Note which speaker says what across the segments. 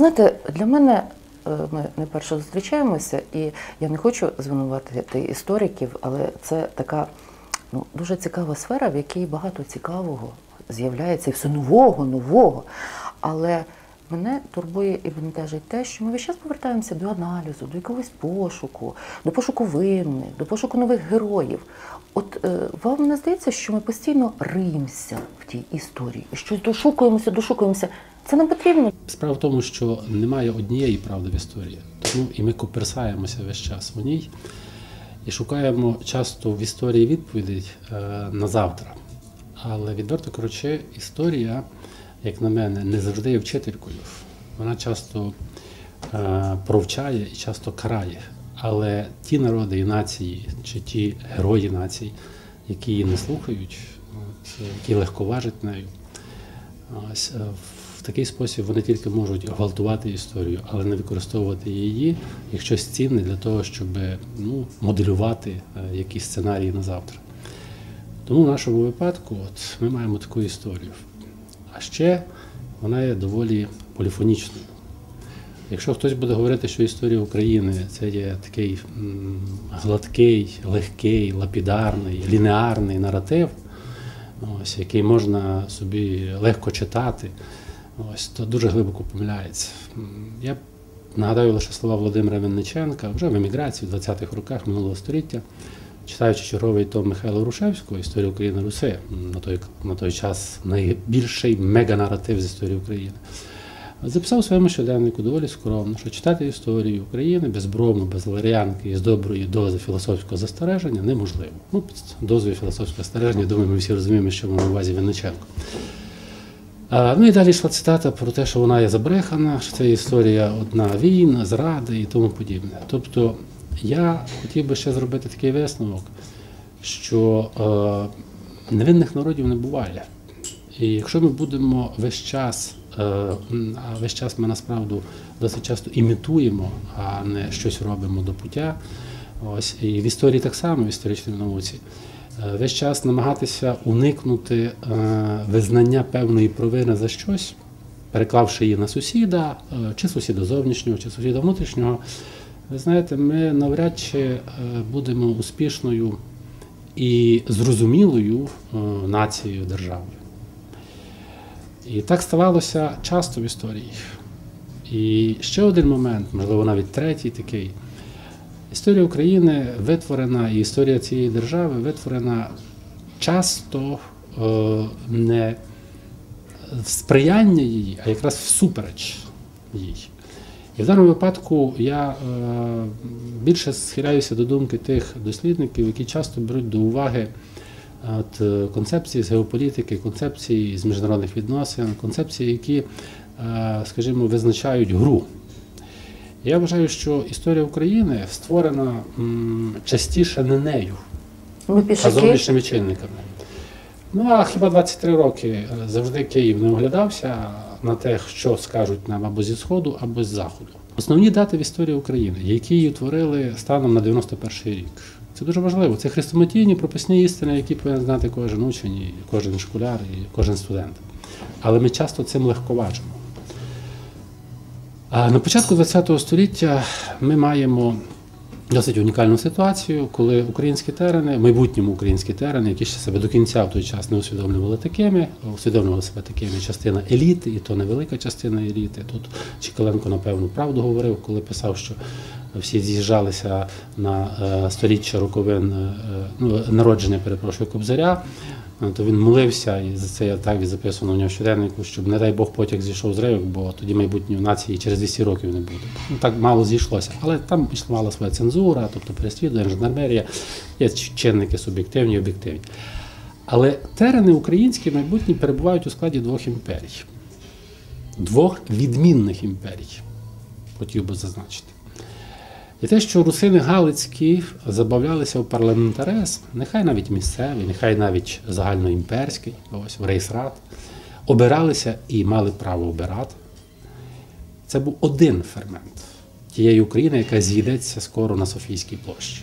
Speaker 1: Знаєте, для мене е, ми не перше зустрічаємося, і я не хочу звинуватити істориків, але це така ну, дуже цікава сфера, в якій багато цікавого з'являється і все нового, нового. Але мене турбує і бентежить те, що ми весь час повертаємося до аналізу, до якогось пошуку, до пошуку винних, до пошуку нових героїв. От е, вам не здається, що ми постійно риємося в тій історії, щось дошукуємося, дошукуємося. Це нам потрібно.
Speaker 2: Справа в тому, що немає однієї правди в історії. Тому і ми коперсаємося весь час у ній і шукаємо часто в історії відповідей е, на завтра. Але відверто кажучи, історія, як на мене, не завжди є вчителькою. Вона часто е, провчає і часто карає. Але ті народи і нації, чи ті герої націй, які її не слухають, які легковажать нею, е, такий спосіб вони тільки можуть гвалтувати історію, але не використовувати її як щось цінне для того, щоб ну, моделювати е, якісь сценарії на завтра. Тому в нашому випадку от, ми маємо таку історію. А ще вона є доволі поліфонічною. Якщо хтось буде говорити, що історія України це є такий гладкий, легкий, лапідарний, лінеарний наратив, ось, який можна собі легко читати, ось, то дуже глибоко помиляється. Я нагадаю лише слова Володимира Винниченка, вже в еміграції в 20-х роках минулого століття, читаючи черговий том Михайла Рушевського Історія України Руси, на той, на той час найбільший меганаратив з історії України. Записав у своєму щоденнику доволі скромно, що читати історію України без брому, без валеріанки і з доброї дози філософського застереження неможливо. Ну, під дозою філософського застереження, думаю, ми всі розуміємо, що мав на увазі Винниченко. А, ну і далі йшла цитата про те, що вона є забрехана, що це історія одна війна, зради і тому подібне. Тобто я хотів би ще зробити такий висновок, що е, невинних народів не буває. І якщо ми будемо весь час, е, а весь час ми насправді досить часто імітуємо, а не щось робимо до пуття. Ось і в історії так само, в історичній науці, е, весь час намагатися уникнути е, визнання певної провини за щось, переклавши її на сусіда, е, чи сусіда зовнішнього, чи сусіда внутрішнього. Ви знаєте, ми навряд чи е, будемо успішною і зрозумілою е, нацією державою. І так ставалося часто в історії. І ще один момент, можливо, навіть третій такий. Історія України витворена, і історія цієї держави витворена часто е, не сприяння її, а якраз всупереч їй. І в даному випадку я е, більше схиляюся до думки тих дослідників, які часто беруть до уваги от, е, концепції з геополітики, концепції з міжнародних відносин, концепції, які, скажімо, визначають гру. Я вважаю, що історія України створена м, частіше не нею,
Speaker 1: Ми
Speaker 2: а зовнішніми чинниками. Ну а хіба 23 роки е, завжди Київ не оглядався на те, що скажуть нам або зі сходу, або з заходу. Основні дати в історії України, які її утворили станом на 91 рік. Це дуже важливо. Це хрестоматійні прописні істини, які повинен знати кожен учень, і кожен школяр і кожен студент. Але ми часто цим легковажимо. На початку ХХ століття ми маємо досить унікальну ситуацію, коли українські терени, майбутньому українські терени, які ще себе до кінця в той час не усвідомлювали такими, усвідомлювали себе такими частина еліти, і то невелика частина еліти. Тут Чекаленко, напевно, правду говорив, коли писав, що всі з'їжджалися на е, сторіччя роковин е, ну, народження, перепрошую, Кобзаря. Е, То він молився, і за це я так записано в нього щоденнику, щоб, не дай Бог, потяг зійшов з рейок, бо тоді майбутньої нації через 200 років не буде. Ну так мало зійшлося. Але там існувала своя цензура, тобто переслідування, жандармерія, є чинники суб'єктивні об'єктивні. Але терени українські майбутні перебувають у складі двох імперій, двох відмінних імперій, хотів би зазначити. І те, що русини Галицькі забавлялися в парламентаризм, нехай навіть місцевий, нехай навіть загальноімперський, ось в рейсрат, обиралися і мали право обирати. Це був один фермент тієї України, яка з'їдеться скоро на Софійській площі.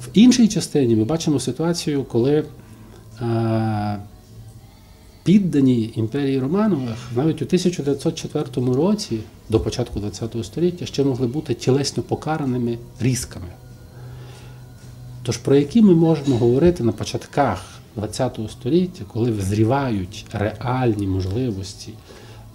Speaker 2: В іншій частині ми бачимо ситуацію, коли е, піддані імперії Романових навіть у 1904 році, до початку ХХ століття, ще могли бути тілесно покараними різками. Тож про які ми можемо говорити на початках ХХ століття, коли визрівають реальні можливості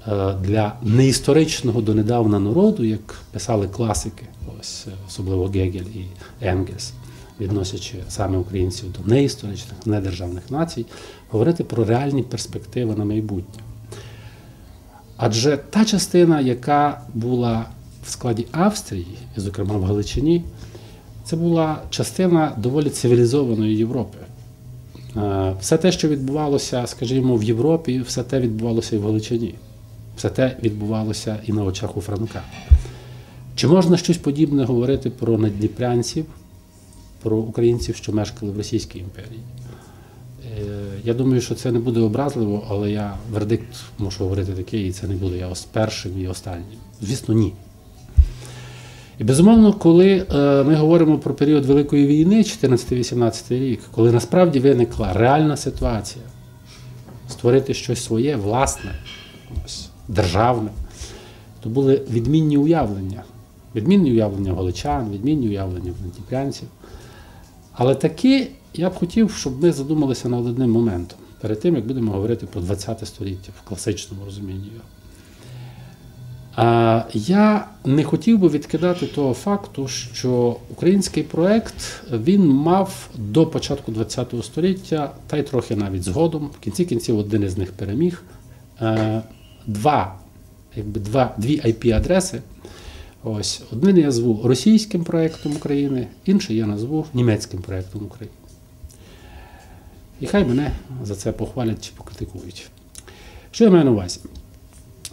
Speaker 2: е, для неісторичного донедавна народу, як писали класики, ось особливо Гегель і Енгельс, відносячи саме українців до неісторичних, недержавних націй, говорити про реальні перспективи на майбутнє. Адже та частина, яка була в складі Австрії, і, зокрема в Галичині, це була частина доволі цивілізованої Європи. Е, Все те, що відбувалося, скажімо, в Європі, все те відбувалося і в Галичині. Все те відбувалося і на очах у Франка. Чи можна щось подібне говорити про наддніпрянців, про українців, що мешкали в Російській імперії? Е, Я думаю, що це не буде образливо, але я вердикт мушу говорити такий, і це не буду я першим і останнім. Звісно, ні. І безумовно, коли е, ми говоримо про період Великої війни, 14-18 рік, коли насправді виникла реальна ситуація, створити щось своє, власне, державне, то були відмінні уявлення. Відмінні уявлення галичан, відмінні уявлення дніпрянців. Але таки я б хотів, щоб ми задумалися над одним моментом, перед тим, як будемо говорити про 20 століття в класичному розумінні його. А я не хотів би відкидати того факту, що український проект він мав до початку ХХ століття, та й трохи навіть згодом, в кінці кінців один із них переміг. е, Два, якби два, дві IP-адреси. Ось один я назву російським проектом України, інший я назву німецьким проектом України. І хай мене за це похвалять чи покритикують. Що я маю на увазі?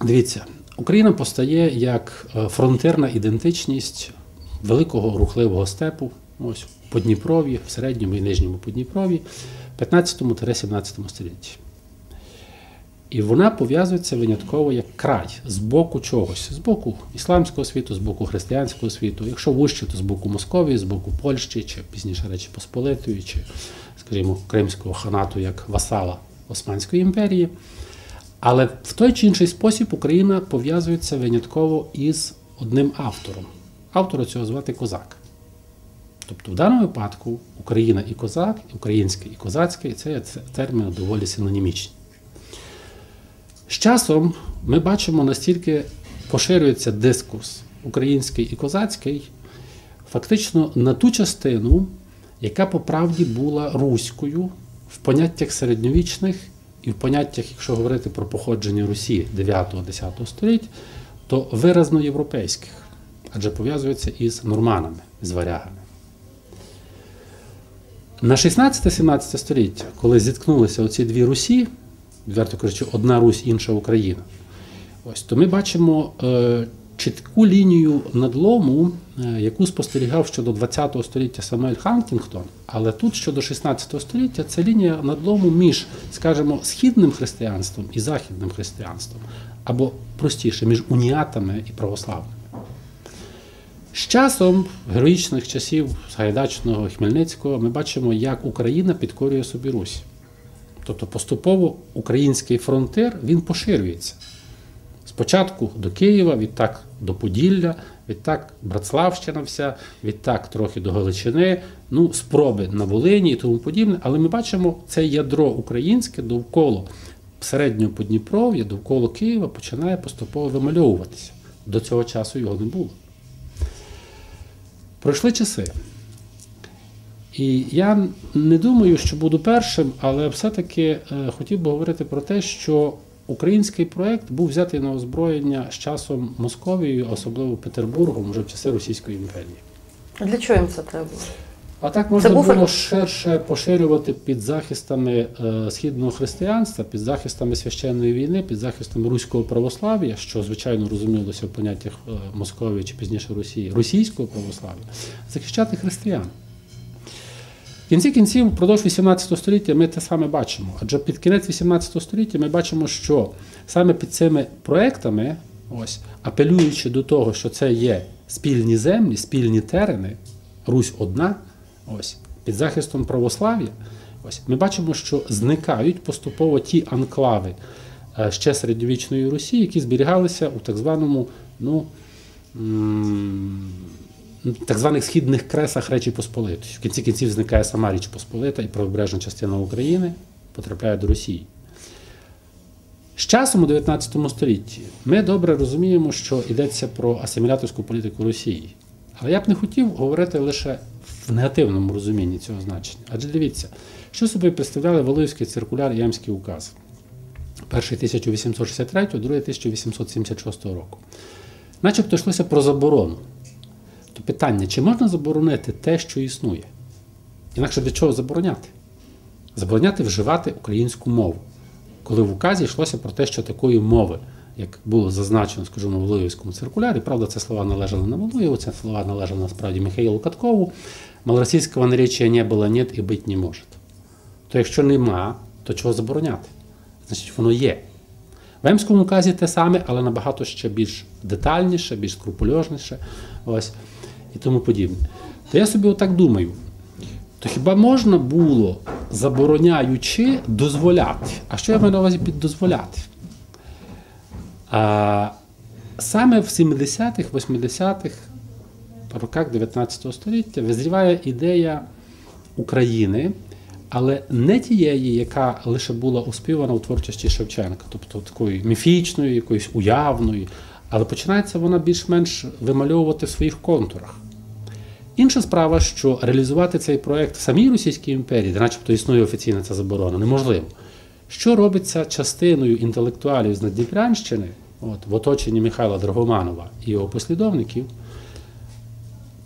Speaker 2: Дивіться, Україна постає як е, фронтирна ідентичність великого рухливого степу, ось в Подніпров'ї, в середньому і нижньому Подніпров'ї, 15-17 столітті. І вона пов'язується винятково як край з боку чогось, з боку ісламського світу, з боку християнського світу. Якщо вище, то з боку Московії, з боку Польщі, чи пізніше Речі Посполитої, чи, скажімо, Кримського ханату як васала Османської імперії. Але в той чи інший спосіб Україна пов'язується винятково із одним автором. Автора цього звати Козак. Тобто в даному випадку Україна і козак, українське і козацьке, це терміни доволі синонімічні. З часом ми бачимо, настільки поширюється дискурс український і козацький, фактично на ту частину, яка по правді була руською в поняттях середньовічних і в поняттях, якщо говорити про походження Русі 9-10 століть, то виразно європейських, адже пов'язується із норманами, з варягами. На 16-17 століття, коли зіткнулися оці дві Русі, відверто кажучи, одна Русь, інша Україна, ось то ми бачимо е, чітку лінію надлому, е, яку спостерігав щодо 20 століття Самуель Хантінгтон, але тут щодо 16 століття це лінія надлому між, скажімо, східним християнством і західним християнством, або простіше, між уніатами і православними. З часом героїчних часів Гайдачного Хмельницького ми бачимо, як Україна підкорює собі Русь. Тобто поступово український фронтир він поширюється. Спочатку до Києва, відтак до Поділля, відтак Братславщина вся, відтак трохи до Галичини, ну, спроби на Волині і тому подібне. Але ми бачимо це ядро українське довкола середнього Подніпров'я, довкола Києва починає поступово вимальовуватися. До цього часу його не було. Пройшли часи. І я не думаю, що буду першим, але все-таки е, хотів би говорити про те, що український проєкт був взятий на озброєння з часом Московією, особливо Петербургом, вже в часи Російської імперії.
Speaker 1: А Для чого їм це треба?
Speaker 2: А так можна було ширше поширювати під захистами е, східного християнства, під захистами священної війни, під захистами руського православ'я, що звичайно розумілося в поняттях е, Московії чи пізніше Росії, російського православ'я, захищати християн. В кінці кінців, впродовж 18 століття ми те саме бачимо. Адже під кінець 18 століття ми бачимо, що саме під цими проектами, ось, апелюючи до того, що це є спільні землі, спільні терени, Русь одна, ось, під захистом православ'я, Ось ми бачимо, що зникають поступово ті анклави е, ще середньовічної Русі, які зберігалися у так званому, ну так званих східних кресах Речі Посполитої. В кінці кінців зникає сама Річ Посполита і правобережна частина України потрапляє до Росії. З часом у 19 столітті ми добре розуміємо, що йдеться про асиміляторську політику Росії. Але я б не хотів говорити лише в негативному розумінні цього значення. Адже дивіться, що собі представляли Валуївський циркуляр і Ямський указ. Перший 1863, другий 1876 року. Начебто йшлося про заборону. Питання, чи можна заборонити те, що існує? Інакше для чого забороняти? Забороняти вживати українську мову. Коли в указі йшлося про те, що такої мови, як було зазначено, скажімо, в Валуївському циркулярі, правда, це слова належали на Валуєву, це слова належали насправді Михайлу Каткову. Малоросійського наречия не було, нет і бить не може. То якщо нема, то чого забороняти? Значить, воно є. В Емському указі те саме, але набагато ще більш детальніше, більш скрупульозніше, ось, і тому подібне. То я собі отак думаю. То хіба можна було, забороняючи, дозволяти? А що я маю на увазі під дозволяти? А, саме в 70-х, 80-х роках 19 століття визріває ідея України, але не тієї, яка лише була оспівана у творчості Шевченка, тобто такої міфічної, якоїсь уявної, але починається вона більш-менш вимальовувати в своїх контурах. Інша справа, що реалізувати цей проект в самій Російській імперії, де начебто існує офіційна ця заборона, неможливо. Що робиться частиною інтелектуалів з Надніпрянщини, от, в оточенні Михайла Драгоманова і його послідовників,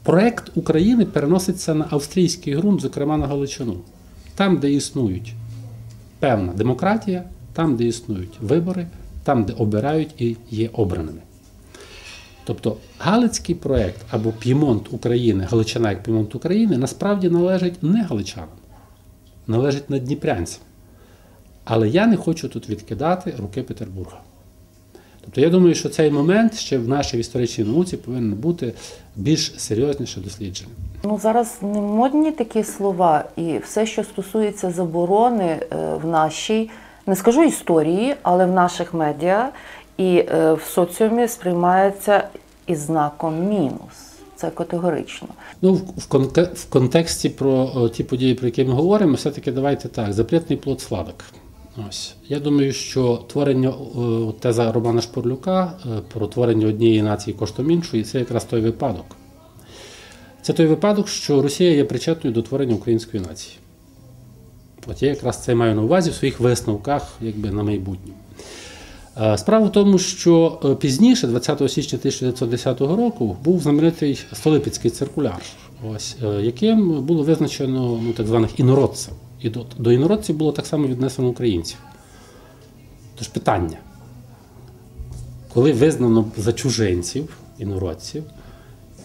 Speaker 2: проект України переноситься на австрійський ґрунт, зокрема на Галичину. Там, де існують певна демократія, там, де існують вибори, там, де обирають і є обраними. Тобто Галицький проєкт або П'ємонт України, Галичина як П'ємонт України, насправді належить не галичанам, належить надніпрянцям. Але я не хочу тут відкидати руки Петербурга. Тобто я думаю, що цей момент ще в нашій історичній науці повинен бути більш серйозніше досліджений.
Speaker 1: Ну зараз не модні такі слова, і все, що стосується заборони е, в нашій, не скажу історії, але в наших медіа і е, в соціумі сприймається із знаком мінус. Це категорично.
Speaker 2: Ну, в, конте- в контексті про о, ті події, про які ми говоримо, все-таки давайте так: запретний плод сладок. Ось. Я думаю, що творення теза Романа Шпорлюка е, про творення однієї нації коштом іншої це якраз той випадок. Це той випадок, що Росія є причетною до творення української нації. От я якраз це маю на увазі в своїх висновках, якби на майбутнє. Е, Справа в тому, що е, пізніше, 20 січня 1910 року, був знаменитий Столипецький циркуляр, ось, е, яким було визначено ну, так званих інородців. І до, до інородців було так само віднесено українців. Тож питання, коли визнано за чужинців, інородців,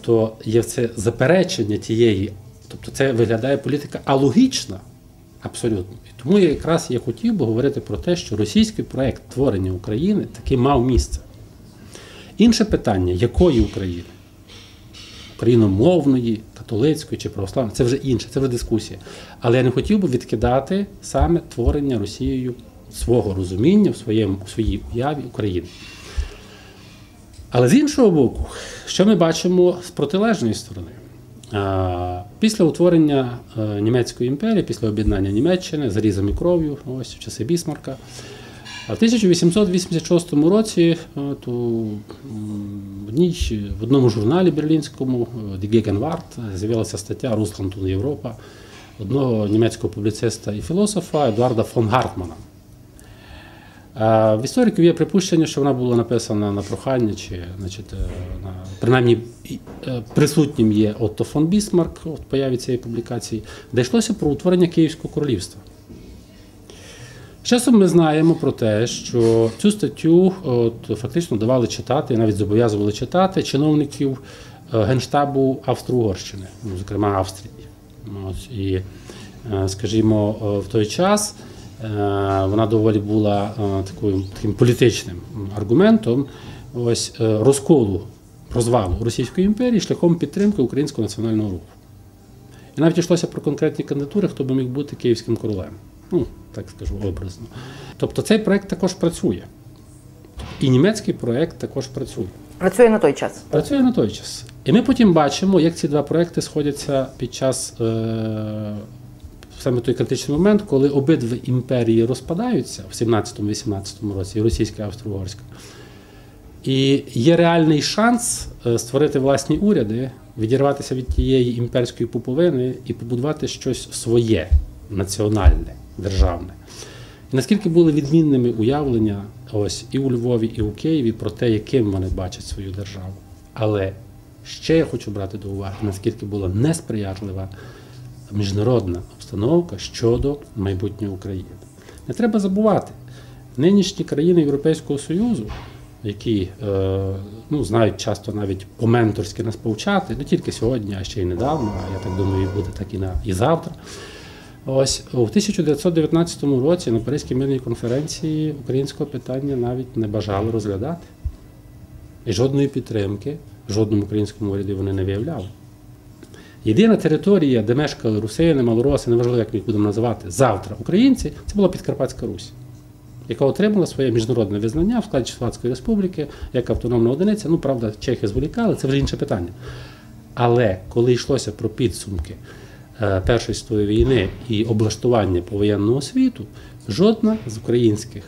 Speaker 2: то є це заперечення тієї, тобто це виглядає політика алогічна, абсолютно. І тому я якраз я хотів би говорити про те, що російський проект творення України таки мав місце. Інше питання, якої України? Україномовної, католицької чи православної, це вже інше, це вже дискусія. Але я не хотів би відкидати саме творення Росією свого розуміння в, своєму, в своїй уяві України. Але з іншого боку, що ми бачимо з протилежної сторони? Після утворення е, Німецької імперії, після об'єднання Німеччини зарізом і кров'ю, ось в часи Бісмарка, а в 1886 році от, у, в, одній, в одному журналі берлінському е, Die Gegenwart з'явилася стаття Русланд und Європа одного німецького публіциста і філософа Едуарда фон Гартмана. А В істориків є припущення, що вона була написана на прохання, чи значить, е, на, принаймні е, присутнім є Отто фон Бісмарк от появі цієї публікації, де йшлося про утворення Київського королівства. Часом ми знаємо про те, що цю статтю от, фактично давали читати, навіть зобов'язували читати чиновників е, Генштабу Австро-Угорщини, ну, зокрема Австрії. От, і, е, скажімо, е, в той час е, вона доволі була е, такою, таким політичним аргументом ось, е, розколу, розвалу Російської імперії шляхом підтримки українського національного руху. І навіть йшлося про конкретні кандидатури, хто би міг бути київським королем. Ну, так скажу образно. Тобто цей проект також працює. І німецький проект також працює.
Speaker 1: Працює на той час.
Speaker 2: Працює на той час. І ми потім бачимо, як ці два проекти сходяться під час е, саме той критичний момент, коли обидві імперії розпадаються в 17-18 році, і російська і австро-угорська. І є реальний шанс е, створити власні уряди, відірватися від тієї імперської пуповини і побудувати щось своє, національне, державне. І наскільки були відмінними уявлення ось і у Львові, і у Києві про те, яким вони бачать свою державу. Але ще я хочу брати до уваги, наскільки була несприятлива міжнародна обстановка щодо майбутнього України. Не треба забувати, нинішні країни Європейського Союзу, які е, ну, знають часто навіть по-менторськи нас повчати, не тільки сьогодні, а ще й недавно, а я так думаю, буде так і, на, і завтра. Ось у 1919 році на Паризькій мирній конференції українського питання навіть не бажали розглядати. І жодної підтримки жодному українському уряді вони не виявляли. Єдина територія, де мешкали русини, малороси, неважливо, як ми їх будемо називати, завтра українці, це була Підкарпатська Русь, яка отримала своє міжнародне визнання в складі Чехословацької республіки як автономна одиниця. Ну, правда, чехи зволікали, це вже інше питання. Але коли йшлося про підсумки е, Першої світової війни і облаштування повоєнного світу, жодна з українських,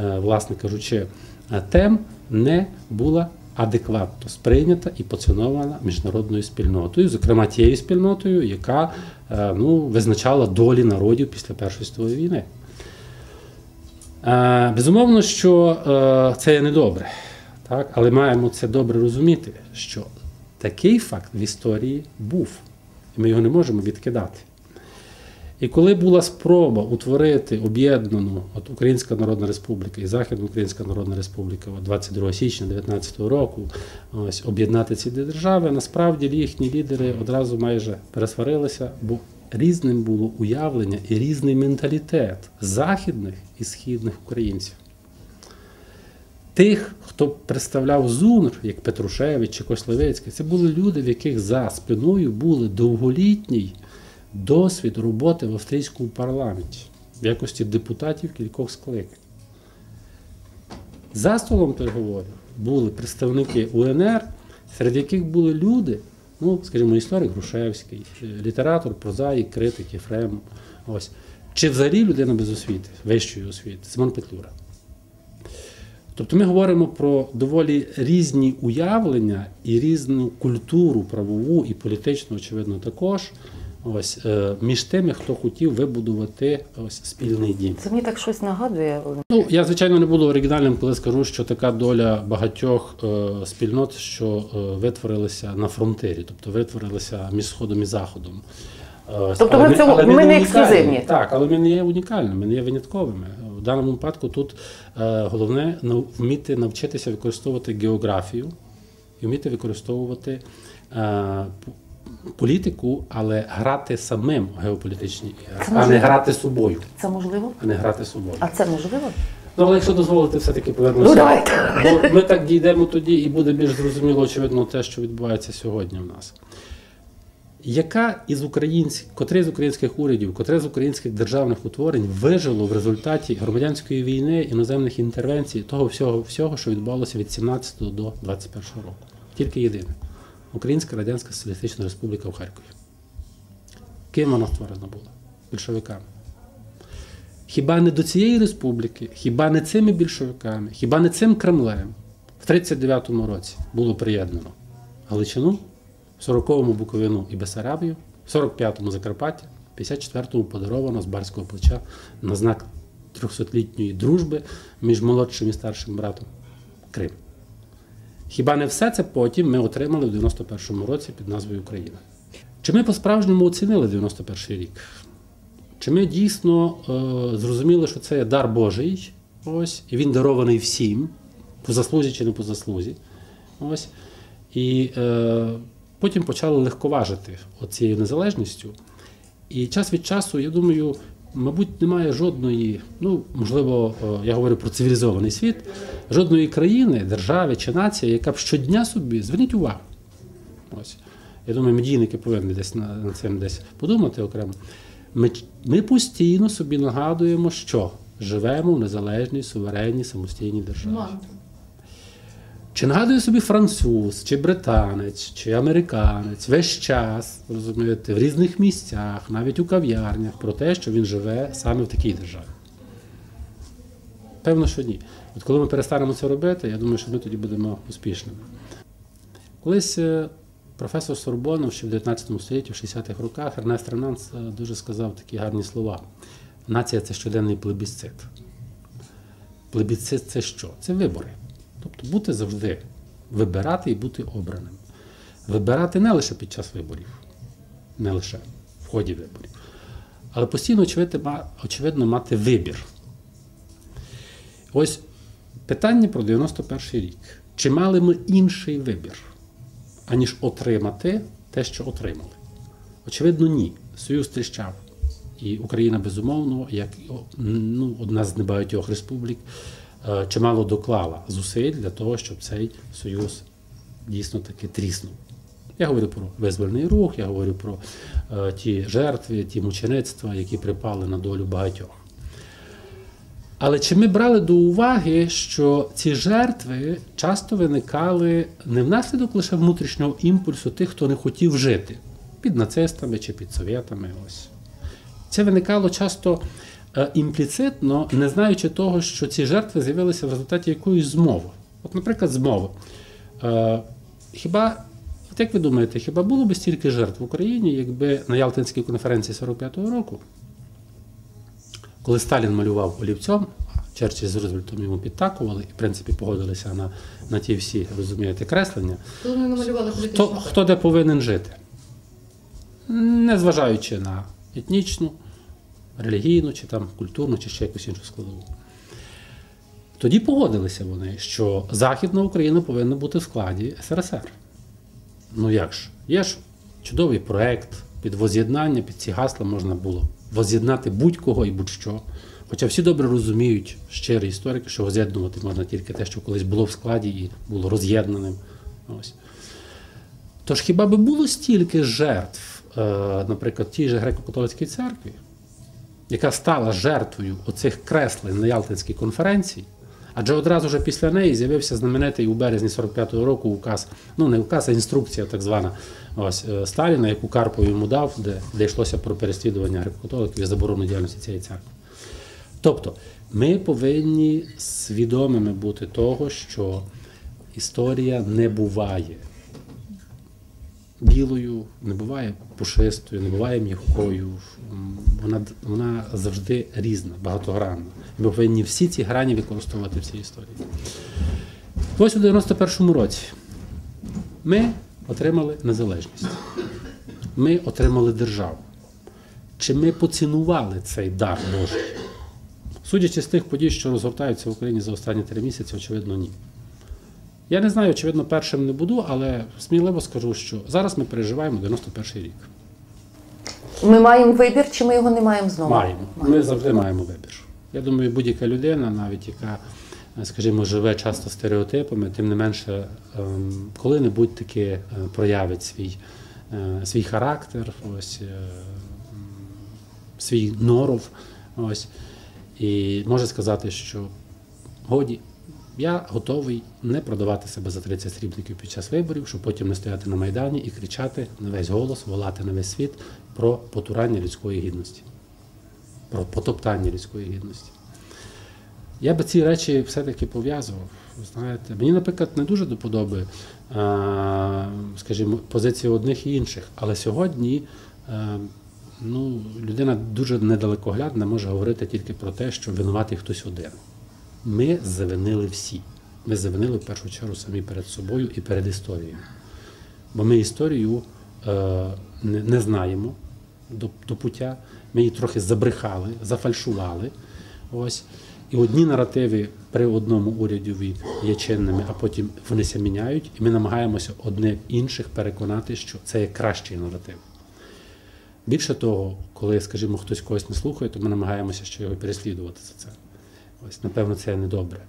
Speaker 2: е, власне кажучи, е, тем не була адекватно сприйнята і поцінована міжнародною спільнотою, зокрема тією спільнотою, яка е, ну, визначала долі народів після Першої світової війни. Е, Безумовно, що е, це є недобре, так? але маємо це добре розуміти, що такий факт в історії був, і ми його не можемо відкидати. І коли була спроба утворити об'єднану от Українська Народна Республіка і Західна Українська Народна Республіка от 22 січня 2019 року, ось об'єднати ці дві держави, насправді їхні лідери одразу майже пересварилися, бо різним було уявлення і різний менталітет західних і східних українців. Тих, хто представляв ЗУНР, як Петрушевич чи Кослевецький, це були люди, в яких за спиною були довголітній досвід роботи в австрійському парламенті в якості депутатів кількох скликань. За столом переговорів були представники УНР, серед яких були люди, ну, скажімо, історик Грушевський, е, літератор, прозаїк, критик, Єфрем. Ось. Чи взагалі людина без освіти, вищої освіти, Симон Петлюра. Тобто ми говоримо про доволі різні уявлення і різну культуру правову і політичну, очевидно, також. Ось е, між тими, хто хотів вибудувати ось спільний дім.
Speaker 1: Це мені так щось нагадує.
Speaker 2: Ну я звичайно не буду оригінальним, коли скажу, що така доля багатьох е, спільнот, що е, витворилися на фронтирі, тобто витворилися між сходом і заходом.
Speaker 1: Тобто
Speaker 2: але
Speaker 1: ми в цьому-
Speaker 2: але
Speaker 1: ми не ексклюзивні.
Speaker 2: Так, але ми не є унікальними, ми не є винятковими. В даному випадку тут е, головне вміти навчитися використовувати географію і вміти використовувати е, політику, але грати самим геополітичні ігри, а не грати собою.
Speaker 1: Це можливо?
Speaker 2: А не грати собою.
Speaker 1: А це можливо?
Speaker 2: Ну, але якщо дозволити, все-таки повернемося.
Speaker 1: Ну, давайте.
Speaker 2: Бо ми так дійдемо тоді, і буде більш зрозуміло, очевидно, те, що відбувається сьогодні в нас. Яка із українських, котре з українських урядів, котре з українських державних утворень вижило в результаті громадянської війни, іноземних інтервенцій, того всього, всього, що відбувалося від 17 до 21 року? Тільки єдине Українська Радянська Соціалістична Республіка в Харкові. Ким вона створена була? Більшовиками. Хіба не до цієї республіки, хіба не цими більшовиками, хіба не цим Кремлем в 39-му році було приєднано Галичину, в 40-му Буковину і Бесарабію, в 45-му Закарпаття, в 54-му подаровано з барського плеча на знак 300-літньої дружби між молодшим і старшим братом Крим. Хіба не все це потім ми отримали в 91-му році під назвою Україна? Чи ми по-справжньому оцінили 91-й рік? Чи ми дійсно е, зрозуміли, що це є дар Божий, ось, і він дарований всім, по заслузі чи не по заслузі. Ось. І е, потім почали легковажити оцією незалежністю. І час від часу, я думаю, мабуть, немає жодної, ну, можливо, е, я говорю про цивілізований світ, жодної країни, держави чи нації, яка б щодня собі, зверніть увагу, ось, Я думаю, медійники повинні десь на- цим десь подумати окремо. Ми, ми постійно собі нагадуємо, що живемо в незалежній, суверенній, самостійній державі. Чи нагадує собі француз, чи британець, чи американець весь час, розумієте, в різних місцях, навіть у кав'ярнях, про те, що він живе саме в такій державі? Певно, що ні. От коли ми перестанемо це робити, я думаю, що ми тоді будемо успішними. Колись е, професор Сорбонов ще в 19 столітті, в 60-х роках, Ернест Ренанс е, дуже сказав такі гарні слова. Нація це щоденний плебісцит. Плебісцит це що? Це вибори. Тобто бути завжди, вибирати і бути обраним. Вибирати не лише під час виборів, не лише в ході виборів, але постійно, очевидно, мати вибір. Ось питання про 91 рік. Чи мали ми інший вибір, аніж отримати те, що отримали? Очевидно, ні. Союз тріщав. І Україна, безумовно, як ну, одна з небагатьох республік, чимало доклала зусиль для того, щоб цей союз дійсно таки тріснув. Я говорю про визвольний рух, я говорю про е, ті жертви, ті мучеництва, які припали на долю багатьох. Але чи ми брали до уваги, що ці жертви часто виникали не внаслідок лише внутрішнього імпульсу тих, хто не хотів жити під нацистами чи під совєтами? Ось. Це виникало часто е, імпліцитно, не знаючи того, що ці жертви з'явилися в результаті якоїсь змови. От, наприклад, змови. Е, хіба, от як ви думаєте, хіба було б стільки жертв в Україні, якби на Ялтинській конференції 45-го року коли Сталін малював олівцем, а Черчилль з Рузвельтом йому підтакували і, в принципі, погодилися на, на ті всі, розумієте, креслення,
Speaker 3: Коли вони намалювали
Speaker 2: хто, хто де повинен жити, незважаючи на етнічну, релігійну, чи там культурну, чи ще якусь іншу складову. Тоді погодилися вони, що Західна Україна повинна бути в складі СРСР. Ну як ж? Є ж чудовий проект під воз'єднання, під ці гасла можна було воз'єднати будь-кого і будь-що. Хоча всі добре розуміють, щирі історики, що воз'єднувати можна тільки те, що колись було в складі і було роз'єднаним. Ось. Тож хіба би було стільки жертв, е, наприклад, тій же греко-католицькій церкві, яка стала жертвою оцих креслень на Ялтинській конференції, адже одразу ж після неї з'явився знаменитий у березні 45-го року указ, ну не указ, а інструкція так звана ось, е, Сталіна, яку Карпов йому дав, де, де йшлося про переслідування греко-католиків і заборону діяльності цієї церкви. Тобто, ми повинні свідомими бути того, що історія не буває білою, не буває пушистою, не буває м'якою. Вона, вона завжди різна, багатогранна. І Ми повинні всі ці грані використовувати в цій історії. Ось у 91-му році ми отримали незалежність. Ми отримали державу. Чи ми поцінували цей дар Божий? Судячи з тих подій, що розгортаються в Україні за останні три місяці, очевидно, ні. Я не знаю, очевидно, першим не буду, але сміливо скажу, що зараз ми переживаємо 91 рік.
Speaker 1: Ми маємо вибір, чи ми його не маємо знову?
Speaker 2: Маємо. Ми завжди маємо вибір. Я думаю, будь-яка людина, навіть яка, е, скажімо, живе часто стереотипами, тим не менше, ем, коли-небудь таки е, проявить свій, е, свій характер, ось, свій норов. Ось, і може сказати, що годі, я готовий не продавати себе за 30 срібників під час виборів, щоб потім не стояти на Майдані і кричати на весь голос, волати на весь світ про потурання людської гідності, про потоптання людської гідності. Я би ці речі все-таки пов'язував. Знаєте, мені, наприклад, не дуже до скажімо, позиції одних і інших. Але сьогодні е, ну, людина дуже недалекоглядна може говорити тільки про те, що винуватий хтось один. Ми завинили всі. Ми завинили в першу чергу самі перед собою і перед історією. Бо ми історію е, не, знаємо до, до пуття, ми її трохи забрехали, зафальшували. Ось. І одні наративи при одному уряді є чинними, а потім вони ся міняють, і ми намагаємося одне інших переконати, що це є кращий наратив. Більше того, коли, скажімо, хтось когось не слухає, то ми намагаємося ще його переслідувати за це. Ось, напевно, це недобре.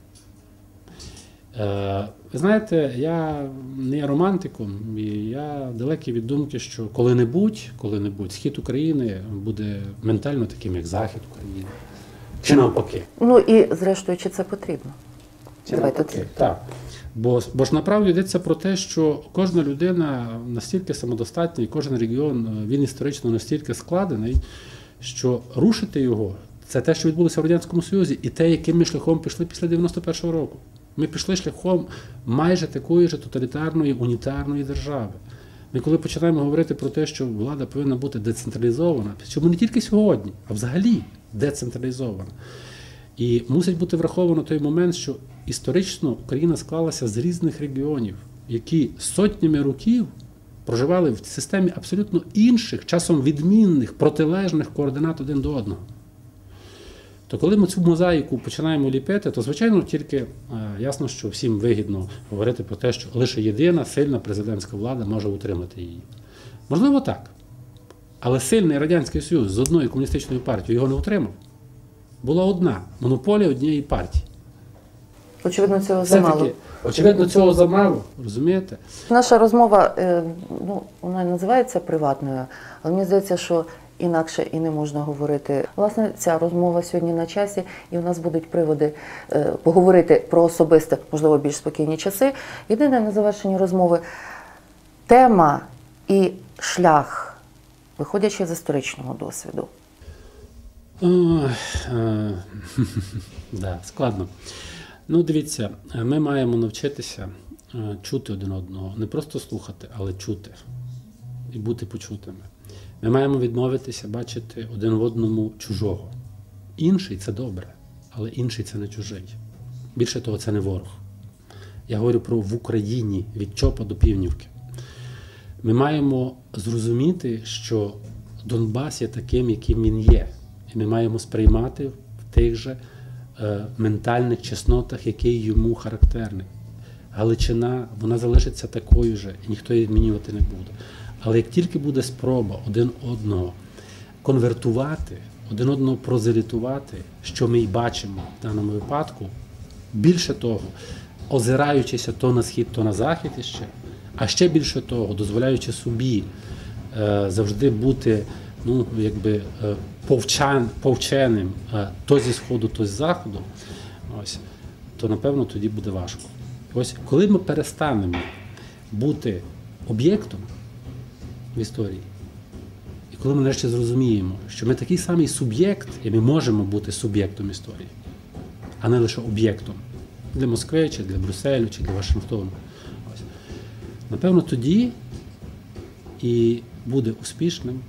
Speaker 2: Е, Ви знаєте, я не є романтиком, і я далекий від думки, що коли-небудь, коли-небудь схід України буде ментально таким, як захід України. Чи навпаки.
Speaker 1: Ну і зрештою, чи це потрібно?
Speaker 2: Чи
Speaker 1: Давайте
Speaker 2: навпаки? Так. Бо, бо ж направду йдеться про те, що кожна людина настільки самодостатня, і кожен регіон він історично настільки складений, що рушити його це те, що відбулося в Радянському Союзі, і те, яким ми шляхом пішли після 91-го року. Ми пішли шляхом майже такої ж тоталітарної унітарної держави. Ми коли починаємо говорити про те, що влада повинна бути децентралізована, чому не тільки сьогодні, а взагалі децентралізована. І мусить бути враховано той момент, що історично Україна склалася з різних регіонів, які сотнями років проживали в системі абсолютно інших, часом відмінних, протилежних координат один до одного. То коли ми цю мозаїку починаємо ліпити, то звичайно тільки е, ясно, що всім вигідно говорити про те, що лише єдина сильна президентська влада може утримати її. Можливо, так. Але сильний Радянський Союз з одною комуністичною партією його не утримав. Була одна монополія однієї партії.
Speaker 1: Очевидно, цього замало.
Speaker 2: Очевидно, цього замало, розумієте?
Speaker 1: Наша розмова, е, ну, вона називається приватною, але мені здається, що інакше і не можна говорити. Власне, ця розмова сьогодні на часі, і у нас будуть приводи е, поговорити про особисте, можливо, більш спокійні часи. Єдине на завершенні розмови тема і шлях, виходячи з історичного досвіду.
Speaker 2: Ой, е, складно. Ну, дивіться, ми маємо навчитися е, чути один одного, не просто слухати, але чути і бути почутими. Ми маємо відмовитися бачити один в одному чужого. Інший це добре, але інший це не чужий. Більше того, це не ворог. Я говорю про в Україні від Чопа до Півнівки. Ми маємо зрозуміти, що Донбас є таким, яким він є. І ми маємо сприймати в тих же е, ментальних чеснотах, які йому характерні. Галичина, вона залишиться такою же, і ніхто її змінювати не буде. Але як тільки буде спроба один одного конвертувати, один одного прозелітувати, що ми й бачимо в даному випадку, більше того, озираючися то на схід, то на захід іще, а ще більше того, дозволяючи собі е, завжди бути ну, якби, е, повчан, повченим е, то зі сходу, то з заходу, ось, то напевно тоді буде важко. Ось коли ми перестанемо бути об'єктом в історії, і коли ми нарешті зрозуміємо, що ми такий самий суб'єкт, і ми можемо бути суб'єктом історії, а не лише об'єктом для Москви, чи для Брюсселю, чи для Вашингтону. Ось. Напевно, тоді і буде успішним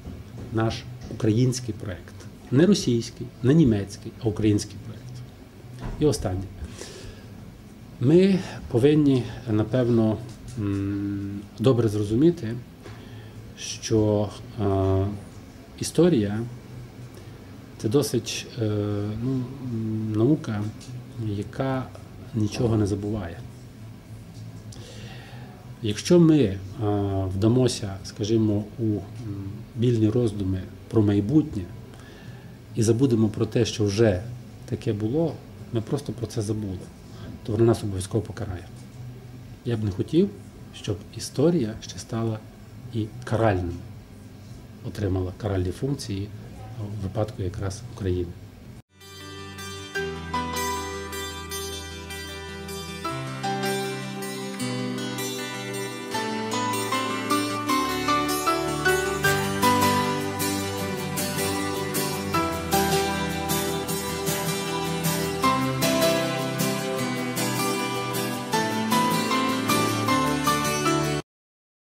Speaker 2: наш український проєкт. Не російський, не німецький, а український проєкт. І останнє. Ми повинні, напевно, добре зрозуміти, що е, історія це досить е, ну, наука, яка нічого не забуває. Якщо ми е, вдамося, скажімо, у вільні роздуми про майбутнє і забудемо про те, що вже таке було, ми просто про це забули, то вона нас обов'язково покарає. Я б не хотів, щоб історія ще стала і каральним, отримала каральні функції в випадку якраз України.